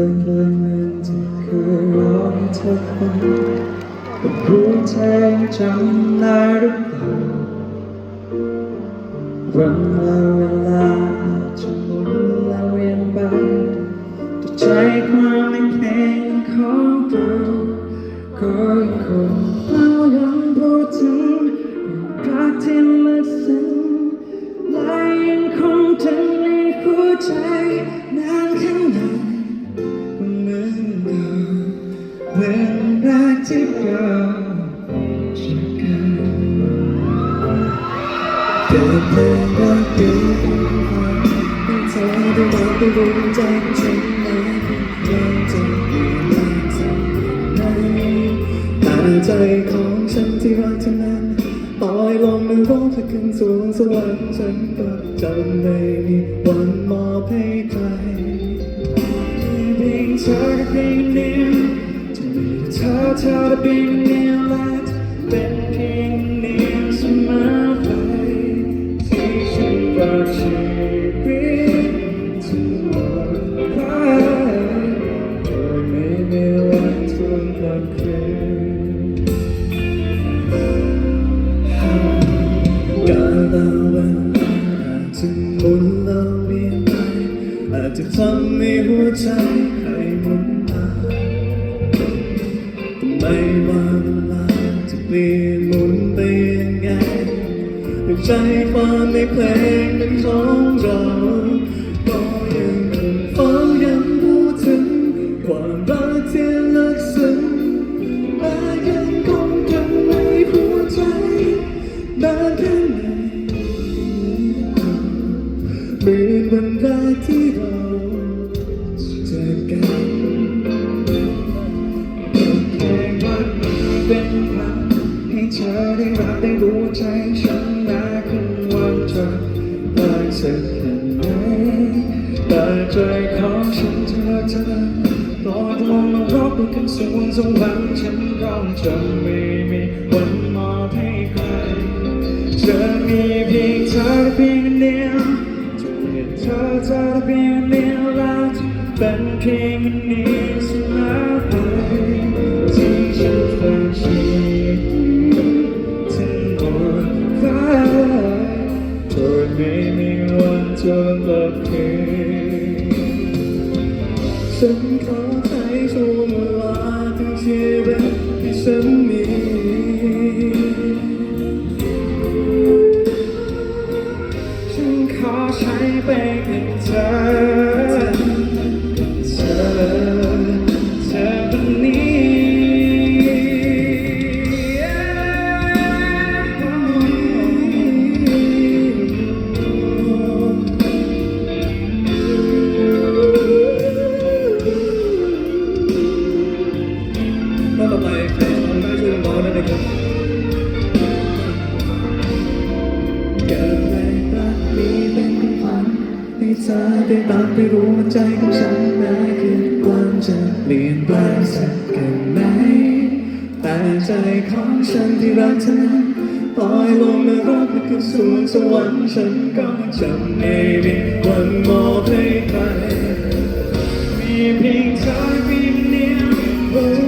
อนดวหนึ่งที่เคยร้องเธอคนงแต่รู้เธอจำได้หรือเปล่าวันและเวลาจะหมุนและเวียนไปแต่ใจความในเพลงของเราก็ยังคงเล่ายังพูดถึงรักที่ลึกซึ้งและยังคงถึงในหัวใจ กิดเพลงรักเดีให้เธอได้รับได้รู้จของฉันไหมยังจะเปลี่ยนแปลงสักไหนแต่ใจของฉันที่รักเธอนั้นต่อยลงในร้องเธอขึ้นสูงสวรรค์ฉันก็จะไม่มีวันมอบให้ใครเพียงเธอเพียงเดียวจะมีแต่เธอเธอเพียงเดียวและ จจะหมุนและเวียนไปอาจจะทำให้หัวใจใครหมุน ใจความในเพลงเป็นของเราก็ยังคงฟังยังพูดถึงความรักที่ ใจของฉันเธอเธอตอนลงนรกด้วกันสูงสวรรค์ฉันก็จะไม่มีวันมอบให้ใครจะมีเพียงเธอเพียงเดียวจะเพียงเธอเธอเพียงเดียวเราจะเป็นเพียงนี้เสมอไปที่ฉันฝากชีวิตทั้งหมดไว้โดยไม่มีวันจะกลับคืน ฉันขอให้ช่วงเวล เกิดในรักนี้เป็นของขวัญให้เธอได้ตามไปรู้ว่าใจของฉันนั้นคือความจะเปลี่ยนแปลงสักแค่ไหนแต่ใจของฉันที่รักเธอนั้นปล่อยลงนรกไปขึ้นสู่สวรรค์ฉันก็จะไม่มีวันมอบให้ใครมีเพียงเธอเพียงเดียว